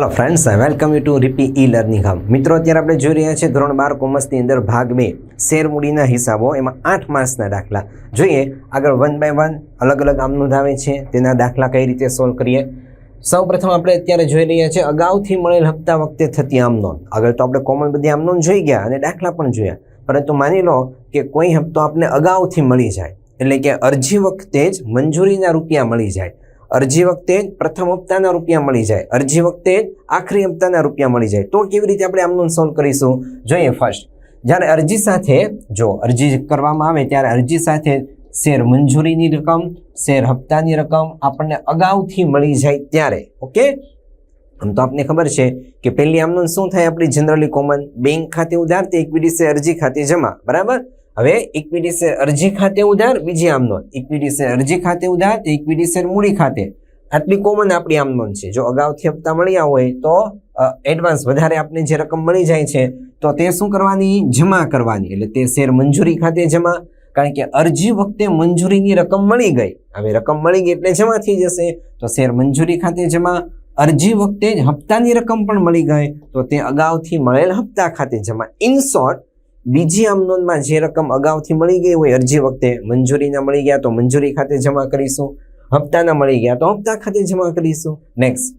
Hello friends welcome you to રીપી e learning hub મિત્રો, અત્યારે આપણે જોઈ રહ્યા છીએ ધોરણ બાર કોમર્સની અંદર ભાગ બે શેરમૂડીના હિસાબો. એમાં આઠ માર્ક્સના દાખલા. જોઈએ, આગળ વન બાય વન અલગ અલગ આમનું આવે છે. તેના દાખલા કઈ રીતે સોલ્વ કરીએ? સૌ પ્રથમ આપણે અત્યારે જોઈ રહ્યા છીએ અગાઉથી મળેલ હપ્તા વખતે થતી આમનોંધ આગળ તો આપણે કોમન બધી આમનોંધ જોઈ ગયા અને દાખલા પણ જોયા. પરંતુ માની લો કે કોઈ હપ્તો આપને અગાઉથી મળી જાય. એટલે કે અરજી વખતે જ મંજૂરીના રૂપિયા મળી જાય. અરજી વખતે જ પ્રથમ હપ્તાના રૂપિયા મળી જાય. અરજી વખતે જ આખરી હપ્તાના રૂપિયા મળી જાય. તો કેવી રીતે આપણે આમનું સોલ્વ કરીશું? જોઈએ ફર્સ્ટ જ્યારે અરજી સાથે, જો અરજી કરવામાં આવે ત્યારે અરજી સાથે શેર મંજૂરીની રકમ, શેર હપ્તાની રકમ આપણને અગાઉથી મળી જાય ત્યારે ઓકે આમ તો આપને ખબર છે કે પહેલી આમનું શું થાય? આપણી જનરલી કોમન બેંક ખાતે ઉધાર, તે ઇક્વિટી શેર અરજી ખાતે જમા, બરાબર? હવે ઇક્વિટી શેર અરજી ખાતે ઉધાર, બીજી આમનોન. ઇક્વિટી શેર અરજી ખાતે ઉધાર તો ઇક્વિટી શેર મૂડી ખાતે. આટલી કોમન આપણી આમનોન છે. જો અગાઉથી હપ્તા મળ્યા હોય તો એડવાન્સ વધારે આપને જે રકમ મળી જાય છે, તો તે શું કરવાની? જમા કરવાની. એટલે તે શેર મંજૂરી ખાતે જમા. કારણ કે અરજી વખતે મંજૂરીની રકમ મળી ગઈ. હવે રકમ મળી ગઈ એટલે જમા થઈ જશે. તો શેર મંજૂરી ખાતે જમા. અરજી વખતે હપ્તાની રકમ પણ મળી ગઈ. તો તે અગાઉથી મળેલ હપ્તા ખાતે જમા. ઇન શોર્ટ બીજી આમનોંધમાં જે રકમ અગાઉથી મળી ગઈ હોય, અરજી વખતે મંજૂરીના મળી ગયા તો મંજૂરી ખાતે જમા કરીશું, હપ્તાના મળી ગયા તો હપ્તા ખાતે જમા કરીશું. નેક્સ્ટ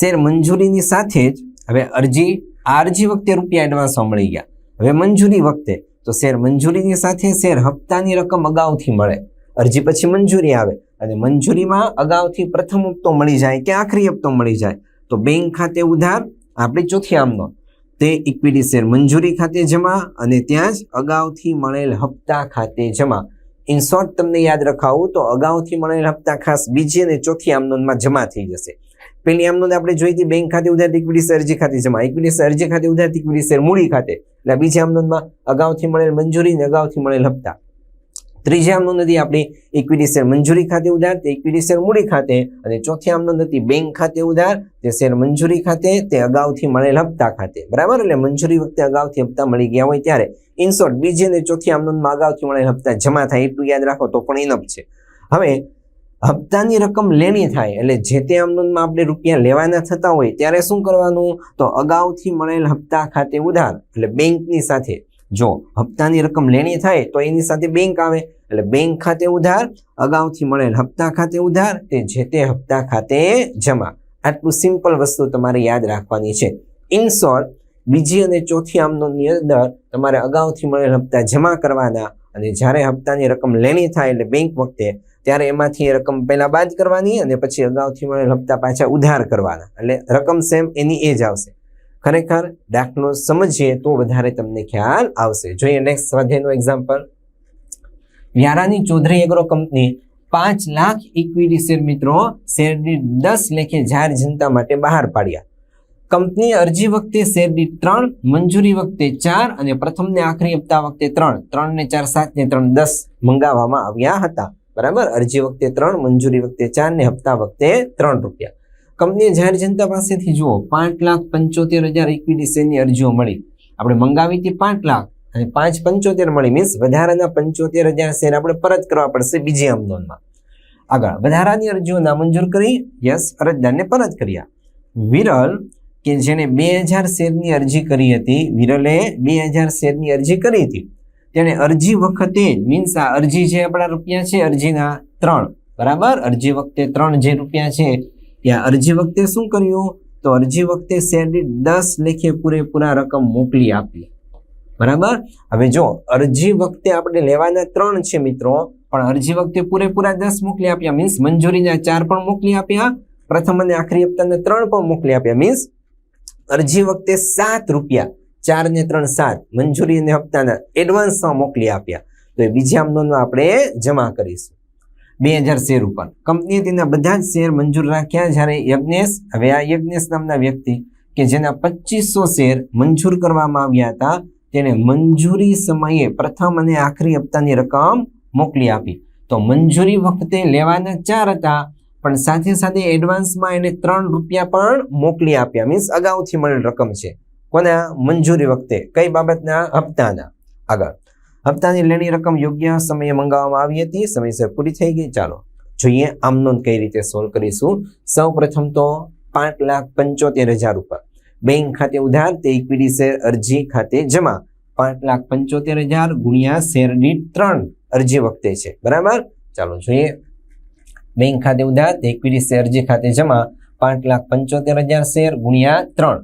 શેર મંજૂરીની સાથે જ હવે અરજી, આ અરજી વખતે રૂપિયા એડવાન્સમાં મળી ગયા. હવે મંજૂરી વખતે તો શેર મંજૂરીની સાથે શેર હપ્તાની રકમ અગાઉથી મળે. અરજી પછી મંજૂરી આવે. અને મંજૂરીમાં અગાઉથી પ્રથમ હપ્તો મળી જાય કે આખરી હપ્તો મળી જાય. તો બેંક ખાતે ઉધાર આપણી ચોથી આમનો. તે ઇક્વિટી શેર મંજૂરી ખાતે જમા અને ત્યાં જ અગાઉથી મળેલ હપ્તા ખાતે જમા. ઇન શોર્ટ તમને યાદ રખાવું તો અગાઉથી મળેલ હપ્તા ખાસ બીજી અને ચોથી આમનોંધમાં જમા થઈ જશે. પેલી આમનોંધ આપણે જોઈ હતી બેંક ખાતે ઉધાર ઇક્વિટી શેર અરજી ખાતે જમા. ઇક્વિટી શેર અરજી ખાતે ઉધાર ઇક્વિટી શેર મૂડી ખાતે. એટલે બીજી આમનોંધમાં અગાઉથી મળેલ મંજૂરી અને અગાઉથી મળેલ હપ્તા. ત્રીજી આમનો હતી આપણી ઇક્વિટી શેર મંજૂરી ખાતે ઉધાર, તે ઇક્વિટી શેર મૂડી ખાતે અને ચોથી આમનો હતી બેંક ખાતે ઉધાર, તે શેર મંજૂરી ખાતે, તે અગાઉથી મળેલ હપ્તા ખાતે. બરાબર? એટલે મંજૂરી વખતે અગાઉથી હપ્તા મળી ગયા હોય ત્યારે ઇનશોર્ટ બીજી અને ચોથી આમનોંદમાં અગાઉથી મળેલ હપ્તા જમા થાય, એટલું યાદ રાખો, તો પણ ઇનફ છે. હવે, હપ્તાની રકમ લેણી થાય, એટલે જે તે આમનોંદમાં આપણે રૂપિયા લેવાના થતા હોય, ત્યારે શું કરવાનું? તો અગાઉથી મળેલ હપ્તા ખાતે ઉધાર, એટલે બેંકની સાથે જો હપ્તાની રકમ લેણી થાય તો એની સાથે બેંક આવે. એટલે બેંક ખાતે ઉધાર, અગાઉથી મળેલ હપ્તા ખાતે ઉધાર, તે જે તે હપ્તા ખાતે જમા. આટલું સિમ્પલ વસ્તુ તમારે યાદ રાખવાની છે. ઇન શોર્ટ બીજી અને ચોથી આમનોની અંદર તમારે અગાઉથી મળેલ હપ્તા જમા કરવાના અને જ્યારે હપ્તાની રકમ લેણી થાય એટલે બેંક વખતે, ત્યારે એમાંથી એ રકમ પહેલાં બાદ કરવાની અને પછી અગાઉથી મળેલ હપ્તા પાછા ઉધાર કરવાના. એટલે રકમ સેમ એની એ જ આવશે. ખરેખર દાખલો સમજીએ તો વધારે તમને ખ્યાલ આવશે. જોઈએ નેક્સ્ટ સ્વાધ્યાયનું એક્ઝામ્પલ વ્યારાની ચૌધરી એગ્રો કંપની પાંચ લાખ ઇક્વિટી શેર મિત્રો શેર દીઠ દસ લેખે જાહેર જનતા માટે બહાર પાડ્યા. કંપની અરજી વખતે શેર દીઠ ત્રણ, મંજૂરી વખતે ચાર અને પ્રથમ ને આખરી હપ્તા વખતે ત્રણ. ત્રણ ને ચાર, સાત ને ત્રણ, દસ મંગાવવામાં આવ્યા હતા. બરાબર? અરજી વખતે ત્રણ, મંજૂરી વખતે ચાર ને હપ્તા વખતે ત્રણ રૂપિયા. કંપનીએ જાહેર જનતા પાસેથી જુઓ, પાંચ લાખ પંચોતેર હજાર ઇક્વિટી શેરની અરજીઓ મળી. આપણે મંગાવી હતી પાંચ લાખ અને પાંચ પંચોતેર મળી. મીન્સ વધારાના પંચોતેર હજાર શેર આપણે પરત કરવા પડશે બીજી આમનોંધમાં આગળ, વધારાની અરજીઓ નામંજૂર કરી. યસ અરજદારને પરત કર્યા. વિરલ, કે જેને બે હજાર શેરની અરજી કરી હતી, વિરલે બે હજાર શેરની અરજી કરી હતી. તેણે અરજી વખતે મીન્સ આ અરજી જે આપણા રૂપિયા છે, અરજીના ત્રણ. બરાબર? અરજી વખતે ત્રણ જે રૂપિયા છે ત્યાં અરજી વખતે શું કર્યું? તો અરજી વખતે શેરની દસ લેખે પૂરેપૂરા રકમ મોકલી આપી. બરાબર? હવે જો અરજી વખતે આપણે લેવાના ત્રણ છે મિત્રો, પણ અરજી વખતે પૂરેપૂરા દસ મોકલી આપ્યા મીન્સ મંજૂરીના ચાર પણ મોકલી આપ્યા, પ્રથમ અને આખરી હપ્તાના ત્રણ પણ મોકલી આપ્યા મીન્સ અરજી વખતે સાત રૂપિયા, ચાર ને ત્રણ સાત, મંજૂરી અને હપ્તાના એડવાન્સમાં મોકલી આપ્યા. તો એ બીજા આમનોંધમાં આપણે જમા કરીશું. બે હજાર શેર ઉપર. કંપનીએ તેના બધા જ શેર મંજૂર રાખ્યા જ્યારે યજ્ઞેશ, હવે આ યજ્ઞેશ નામના વ્યક્તિ કે જેના પચીસો શેર મંજૂર કરવામાં આવ્યા હતા, તેને મંજૂરી સમયે પ્રથમ અને આખરી હપ્તાની રકમ મોકલી આપી. તો મંજૂરી વખતે લેવાના ચાર હતા, પણ સાથે સાથે એડવાન્સમાં એને ત્રણ રૂપિયા પણ મોકલી આપ્યા. મીન્સ અગાઉથી મળેલ રકમ છે. કોના? મંજૂરી વખતે. કઈ બાબતના? હપ્તાના. આગળ. હપ્તાની લેણી રકમ યોગ્ય સમયે મંગાવવામાં આવી હતી. સમયસર પૂરી થઈ ગઈ. ચાલો જોઈએ આમ નોંધ કઈ રીતે સોલ્વ કરીશું. સૌ પ્રથમ તો પાંચ લાખ પંચોતેર હજાર રૂપિયા. બેંક ખાતે ઉધાર તે ઇક્વિટી શેર અરજી ખાતે જમા પાંચ લાખ પંચોતેર હજાર ગુણ્યા શેર દીઠ ત્રણ અરજી વખતે છે. બરાબર? ચાલો જોઈએ. બેંક ખાતે ઉધાર તે ઇક્વિટી શેર અરજી ખાતે જમા પાંચ લાખ પંચોતેર હજાર શેર ગુણ્યા ત્રણ.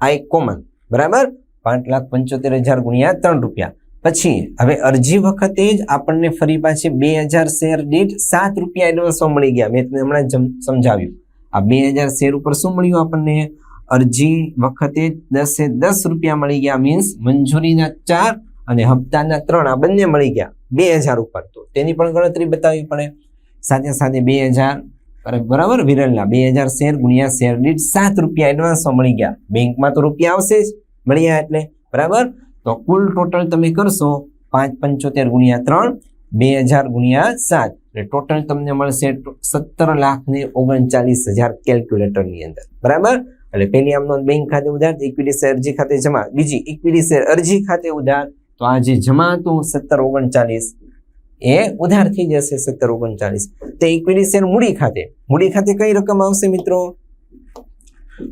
આ એક કોમન બરાબર? પાંચ લાખ પંચોતેર હજાર ગુણ્યા ત્રણ રૂપિયા. પછી હવે અરજી વખતે જ આપણને ફરી પાછી બે હજાર શેર દીઠ સાત રૂપિયા એડવાન્સમાં મળી ગયા. મેં તમને હમણાં સમજાવ્યું. આ બે હજાર શેર ઉપર શું મળ્યું આપણને? અરજી વખતે દસે દસ રૂપિયા મળી ગયા મીન્સ મંજૂરીના ચાર અને હપ્તાના ત્રણ આ બંને મળી ગયા બે હજાર ઉપર. તો તેની પણ ગણતરી બતાવવી પડે. સાથે સાથે બે હજાર, બરાબર વિરલના બે હજાર શેર ગુણ્યા શેર દીઠ સાત રૂપિયા એડવાન્સમાં મળી ગયા. બેંકમાં તો રૂપિયા આવશે જ. મળ્યા એટલે. બરાબર? તો કુલ ટોટલ તમે કરશો પાંચ પંચોતેર ગુણ્યા ત્રણ, બે હજાર ગુણ્યા સાત. એટલે ટોટલ તમને મળશે સત્તર લાખ ને ઓગણચાલીસ હજાર કેલ્ક્યુલેટરની અંદર. બરાબર? એટલે પહેલી આમનો બેંક ખાતે ઉધાર ઇક્વિટી શેર અરજી ખાતે જમા. બીજી ઇક્વિટી શેર અરજી ખાતે ઉધાર. તો આ જે જમા હતું સત્તર ઓગણચાલીસ, એ ઉધાર થઈ જશે સત્તર ઓગણચાલીસ. તે ઇક્વિટી શેર મૂડી ખાતે. મૂડી ખાતે કઈ રકમ આવશે મિત્રો?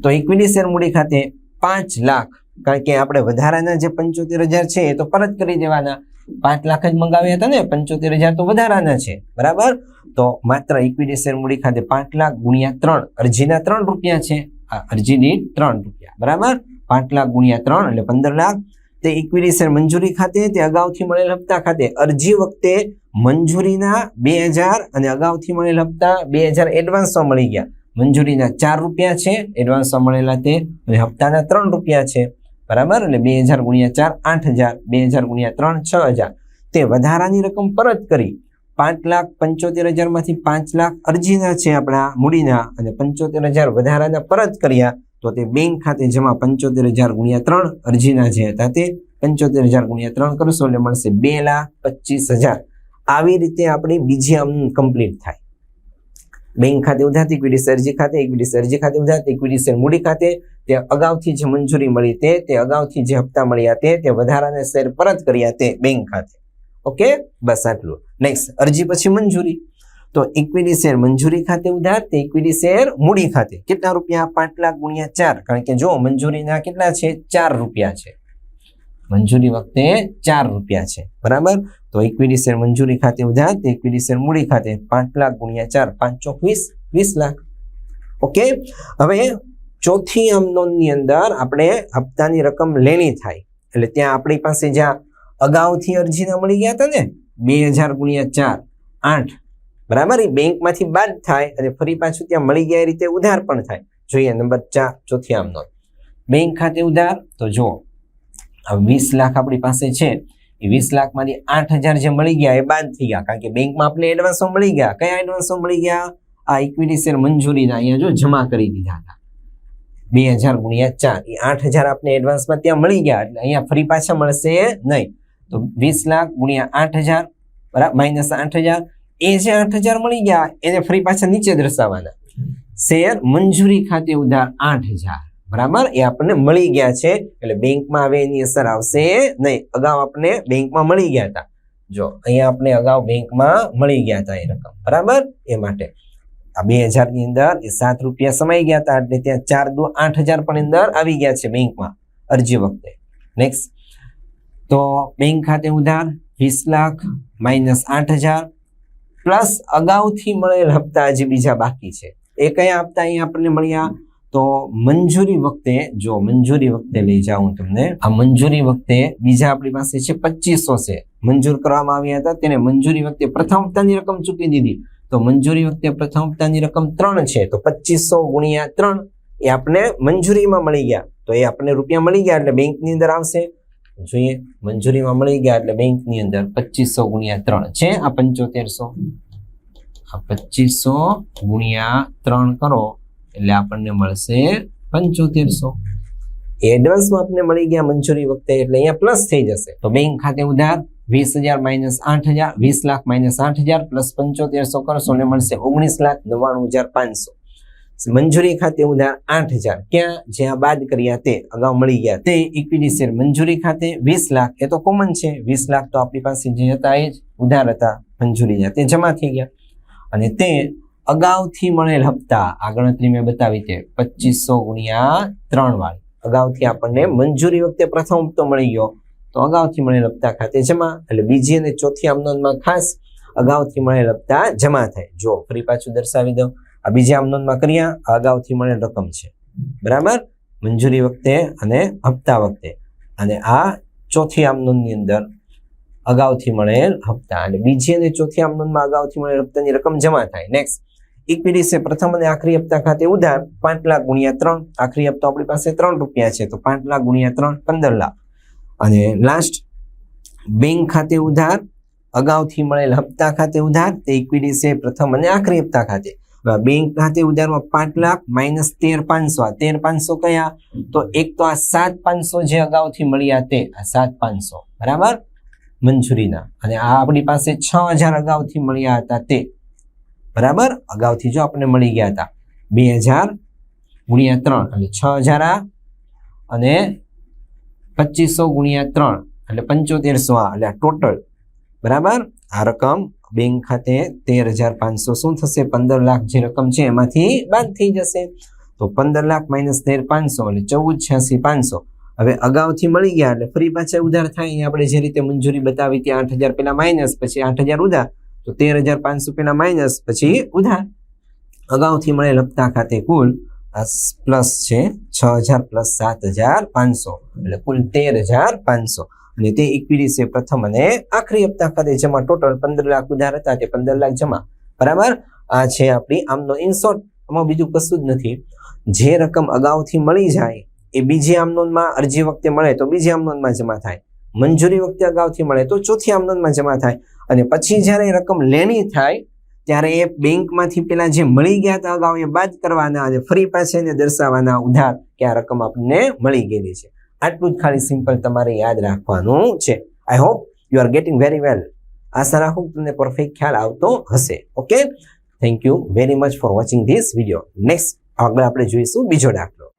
તો ઇક્વિટી શેર મૂડી ખાતે પાંચ લાખ કારણ કે આપણે વધારાના જે પંચોતેર હજાર છે એ તો પરત કરી દેવાના. પાંચ લાખ જ મંગાવ્યા હતા ને, પંચોતેર હજાર તો વધારાના છે. બરાબર? તો માત્ર ઇક્વિટી શેર મૂડી ખાતે પાંચ લાખ ગુણ્યા ત્રણ, અરજીના ત્રણ રૂપિયા છે. આ અરજી દીઠ ત્રણ રૂપિયા. બરાબર? પાંચ લાખ ગુણ્યા ત્રણ એટલે પંદર લાખ. તે ઇક્વિટી શેર મંજૂરી ખાતે, તે અગાઉથી મળેલ હપ્તા ખાતે અરજી વખતે મંજૂરીના બે હજાર અને અગાઉથી મળેલ હપ્તા બે હજાર એડવાન્સમાં મળી ગયા. મંજૂરીના ચાર રૂપિયા છે એડવાન્સમાં મળેલા તે અને હપ્તાના ત્રણ રૂપિયા છે. બરાબર? એટલે બે હજાર ગુણ્યા ચાર, આઠ હજાર. બે હજાર ગુણ્યા ત્રણ, છ હજાર. તે વધારાની રકમ પરત કરી. પાંચ લાખ પંચોતેર હજારમાંથી પાંચ લાખ અરજીના છે આપણા મૂડીના અને પંચોતેર હજાર વધારાના પરત કર્યા તો તે બેંક ખાતે જમા પંચોતેર હજાર ગુણ્યા ત્રણ અરજીના જે હતા તે પંચોતેર હજાર ગુણ્યા ત્રણ કરશો એટલે મળશે બે લાખ પચીસ હજાર. આવી રીતે આપણી બીજી આમ કમ્પ્લીટ થાય. બેંક ખાતે ઉધાર ઇક્વિટી સર્જી ખાતે ઇક્વિટી સર્જી ખાતે ઉધાર ઇક્વિટી શેર મૂડી ખાતે, તે અગાઉથી જે મંજૂરી મળી તે તે અગાઉથી જે હપ્તા મળ્યા તે તે વધારાને શેર પરત કર્યા તે બેંક ખાતે. ઓકે બસ આટલું. નેક્સ્ટ અરજી પછી મંજૂરી. તો ઇક્વિટી શેર મંજૂરી ખાતે ઉધાર, તે ઇક્વિટી શેર મૂડી ખાતે. કેટલા રૂપિયા? પાંચ લાખ ગુણ્યા ચાર. કારણ કે જો મંજૂરીના કેટલા છે? ચાર રૂપિયા છે. મંજૂરી વખતે ચાર રૂપિયા છે. બરાબર? તો ઇક્વિટી શેર મંજૂરી ખાતે ઉધાર તો ઇક્વિટી શેર મૂડી ખાતે પાંચ લાખ ગુણ્યા ચાર, પાંચ ચોક વીસ લાખ. ઓકે? હવે ચોથી આમનોંધની અંદર આપણે હપ્તાની રકમ લેણી થાય. એટલે ત્યાં આપણી પાસે જ્યાં અગાઉથી અરજીના મળી ગયા હતા ને, બે હજાર ગુણ્યા ચાર, આઠ. બરાબર? એ બેંકમાંથી બાદ થાય અને ફરી પાછું ત્યાં મળી ગયા એ રીતે ઉધાર પણ થાય. જોઈએ નંબર ચાર, ચોથી આમ નોંધ બેંક ખાતે ઉધાર, તો જુઓ. વીસ લાખ આપણી પાસે છે. એ વીસ લાખમાંથી આઠ હજાર જે મળી ગયા એ બાદ થઈ ગયા. કારણ કે બેંકમાં આપણે એડવાન્સો મળી ગયા. કયા એડવાન્સો મળી ગયા? આ ઇક્વિટી શેર મંજૂરીના અહીંયા જો જમા કરી દીધા હતા. બે હજાર ગુણ્યા ચાર. એ આઠ હજાર આપણે એડવાન્સમાં ત્યાં મળી ગયા. એટલે અહીંયા ફરી પાછા મળશે નહીં. તો વીસ લાખ ગુણ્યા આઠ હજાર બરાબર, માઇનસ આઠ હજાર. એ જે આઠ હજાર મળી ગયા, એને ફરી પાછા નીચે દર્શાવવાના. શેર મંજૂરી ખાતે ઉધાર આઠ હજાર. બરાબર? એ આપણને મળી ગયા છે. એટલે બેંકમાં હવે એની અસર આવશે નહીં. અગાઉ આપણે બેંકમાં મળી ગયા હતા. જો, અહીંયા આપણે અગાઉ બેંકમાં મળી ગયા હતા એ રકમ. બરાબર? એ માટે. આ બે હજારની અંદર એ સાત રૂપિયા સમાઈ ગયા હતા. એટલે ત્યાં ચાર દો આઠ હજાર પણ અંદર આવી ગયા છે બેંકમાં અરજી વખતે. નેક્સ્ટ તો બેંક ખાતે ઉધાર વીસ લાખ માઇનસ આઠ હજાર પ્લસ અગાઉથી મળેલ હપ્તા હજી બીજા બાકી છે. એ કયા હપ્તા અહીંયા આપણને મળ્યા? તો મંજૂરી વખતે, જો મંજૂરી વખતે લઈ જાઉં તમને, આ મંજૂરી વખતે બીજા આપણી પાસે છે પચીસો છે. મંજૂર કરવામાં આવ્યા હતા, તેને મંજૂરી વખતે પ્રથમ હપ્તાની રકમ ચૂકી દીધી. તો મંજૂરી વખતે પ્રથમ હપ્તાની રકમ ત્રણ છે, તો પચીસો ગુણ્યા ત્રણ એ આપણે મંજૂરીમાં મળી ગયા. તો એ આપણને રૂપિયા મળી ગયા એટલે બેંકની અંદર આવશે. જોઈએ, મંજૂરીમાં મળી ગયા એટલે બેંકની અંદર પચીસો ગુણ્યા ત્રણ છે, આ પંચોતેરસો. આ પચીસો ગુણ્યા ત્રણ કરો. એટલે આપણને મળશે પંચોતેરસો. એડવાન્સમાં આપને મળી ગયા મંજૂરી વખતે એટલે અહીંયા પ્લસ થઈ જશે. તો બેંક ખાતે ઉધાર વીસ હજાર માઇનસ આઠ હજાર, વીસ લાખ માઇનસ આઠ હજાર પ્લસ પંચોતેરસો કરશો ને મળશે ઓગણીસ લાખ નવ્વાણું હજાર પાંચસો. મંજૂરી ખાતે ઉધાર આઠ હજાર. ક્યાં? જ્યાં બાદ કર્યા તે અગાઉ મળી ગયા. તે ઇક્વિટી શેર મંજૂરી ખાતે વીસ લાખ. એ તો કોમન છે. વીસ લાખ તો આપણી પાસે જે હતા એ જ ઉધાર હતા મંજૂરીના તે જમા થઈ ગયા. અને તે અગાઉથી મળેલ હપ્તા, આ ગણતરી મેં બતાવી છે પચીસો ગુણ્યા ત્રણ વાળી. અગાઉથી આપણને મંજૂરી વખતે પ્રથમ હપ્તો મળી ગયો. તો અગાઉથી મળેલ હપ્તા ખાતે જમા, એટલે બીજી અને ચોથી આમનોંધમાં ખાસ અગાઉથી મળેલ હપ્તા જમા થાય. જો ફરી પાછું દર્શાવી દઉં. આ બીજી આમનોંધમાં કર્યા અગાઉથી મળેલ રકમ છે. બરાબર? મંજૂરી વખતે અને હપ્તા વખતે. અને આ ચોથી આમનોંધની અંદર અગાઉથી મળેલ હપ્તા. અને બીજી અને ચોથી આમનોંધમાં અગાઉથી મળેલ હપ્તાની રકમ જમા થાય. નેક્સ્ટ ઇક્વિટી છે પ્રથમ અને આખરી હપ્તા ખાતે ઉધાર, પાંચ લાખ ગુણ્યા ત્રણ. આખરી હપ્તો આપણી પાસે ત્રણ રૂપિયા છે, તો પાંચ લાખ ગુણ્યા ત્રણ, પંદર લાખ. અને લાસ્ટ બેંક ખાતે ઉધાર, અગાઉથી મળેલ હપ્તા ખાતે ઉધાર, તે ઇક્વિટી છે પ્રથમ અને આખરી હપ્તા ખાતે. બેંક ખાતે ઉધારમાં પાંચ લાખ માઇનસ તેર પાંચસો, આ તેર પાંચસો કયા? તો એક તો આ સાત પાંચસો જે અગાઉથી મળ્યા તે, આ સાત પાંચસો. બરાબર? મંજૂરીના. અને આ આપણી પાસે છ હજાર અગાઉથી મળ્યા હતા તે. બરાબર? અગાઉથી જો આપણને મળી ગયા હતા. બે હજાર ગુણ્યા ત્રણ, એટલે છ હજાર આ. અને પચીસો ગુણ્યા ત્રણ, એટલે પંચોતેરસો આ, એટલે ટોટલ. બરાબર? આ રકમ બેંક ખાતે તેર હજાર પાંચસો શું થશે? પંદર લાખ જે રકમ છે એમાંથી બાદ થઈ જશે. તો પંદર લાખ માઇનસ તેર પાંચસો, એટલે ચૌદ છ્યાસી પાંચસો. હવે અગાઉથી મળી ગયા, એટલે ફરી પાછા ઉધાર થાય. આપણે જે રીતે મંજૂરી બતાવી ત્યાં આઠ હજાર પહેલાં માઇનસ, પછી આઠ હજાર ઉધાર. તો તેર હજાર પાંચસો પેલા માઇનસ પછી ઉધાર. અગાઉથી મળેલ હપ્તા ખાતે કુલ પ્લસ છે છ હજાર પ્લસ સાત હજાર પાંચસો. એટલે કુલ તેર હજાર પાંચસો. અને તે ઇક્વિટી છે પ્રથમ અને આખરી હપ્તા ખાતે, જમા ટોટલ પંદર લાખ ઉધાર હતા, તે પંદર લાખ જમા. બરાબર? આ છે આપણી આમનો ઇન્સોર્ટ આમાં બીજું કશું જ નથી. જે રકમ અગાઉથી મળી જાય, એ બીજી આમનોનમાં અરજી વખતે મળે તો બીજી આમનોનમાં જમા થાય. મંજૂરી વખતે અગાઉથી મળે તો ચોથી આમનોનમાં જમા થાય. અને પછી જ્યારે એ રકમ લેણી થાય, ત્યારે એ બેંકમાંથી પેલા જે મળી ગયા હતા, અગાઉ એ બાદ કરવાના અને ફરી પાસે એને દર્શાવવાના ઉધાર કે આ રકમ આપણને મળી ગયેલી છે. આટલું જ ખાલી સિમ્પલ તમારે યાદ રાખવાનું છે. I hope you are getting very well આશા રાખું તમને પરફેક્ટ ખ્યાલ આવતો હશે. Okay thank you very much for watching this video next આગળ આપણે જોઈશું બીજો દાખલો.